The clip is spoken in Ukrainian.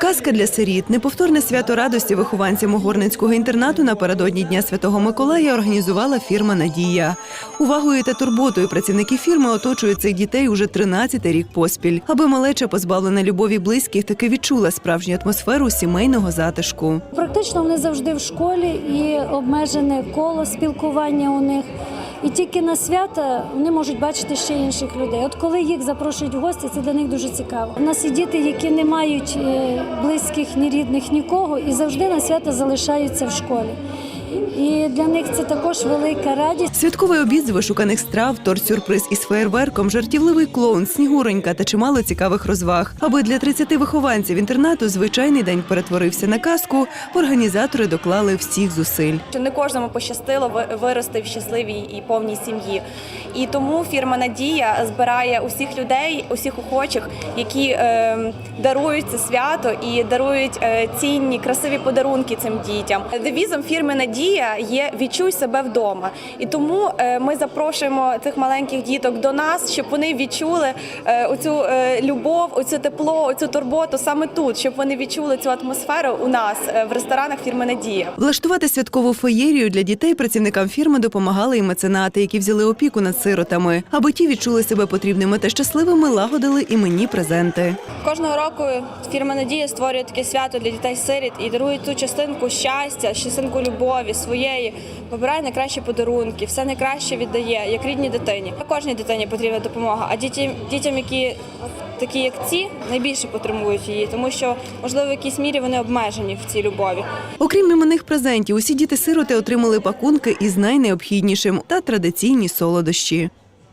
Казка для сиріт неповторне свято радості вихованцям Огорницького інтернату напередодні Дня Святого Миколая організувала фірма Надія. Увагою та турботою працівники фірми оточують цих дітей уже 13 рік поспіль, аби малеча, позбавлена любові близьких, таки відчула справжню атмосферу сімейного затишку. Практично вони завжди в школі і обмежене коло спілкування у них. І тільки на свята вони можуть бачити ще інших людей. От коли їх запрошують в гості, це для них дуже цікаво. У нас є діти, які не мають е, близьких, ні рідних, нікого, і завжди на свята залишаються в школі. І для них це також велика радість. Святковий обід з вишуканих страв, торт-сюрприз із феєрверком, жартівливий клоун, снігуронька та чимало цікавих розваг. Аби для 30 вихованців інтернату звичайний день перетворився на казку, організатори доклали всіх зусиль. що не кожному пощастило вирости в щасливій і повній сім'ї. І тому фірма Надія збирає усіх людей, усіх охочих, які е, дарують це свято і дарують е, цінні, красиві подарунки цим дітям. Девізом фірми Надія є відчуй себе вдома. І тому е, ми запрошуємо цих маленьких діток до нас, щоб вони відчули е, оцю е, любов, оцю тепло, оцю турботу саме тут, щоб вони відчули цю атмосферу у нас в ресторанах фірми Надія. Влаштувати святкову феєрію для дітей працівникам фірми допомагали і меценати, які взяли опіку над сиротами. Аби ті відчули себе потрібними та щасливими, лагодили іменні презенти. Кожного року фірма Надія створює таке свято для дітей-сиріт і дарує ту частинку щастя, частинку любові своєї, вибирає найкращі подарунки, все найкраще віддає, як рідній дитині. Кожній дитині потрібна допомога, а дітям, дітям, які такі як ці, найбільше потребують її, тому що можливо в якійсь мірі вони обмежені в цій любові. Окрім іменних презентів, усі діти-сироти отримали пакунки із найнеобхіднішим та традиційні солодощі.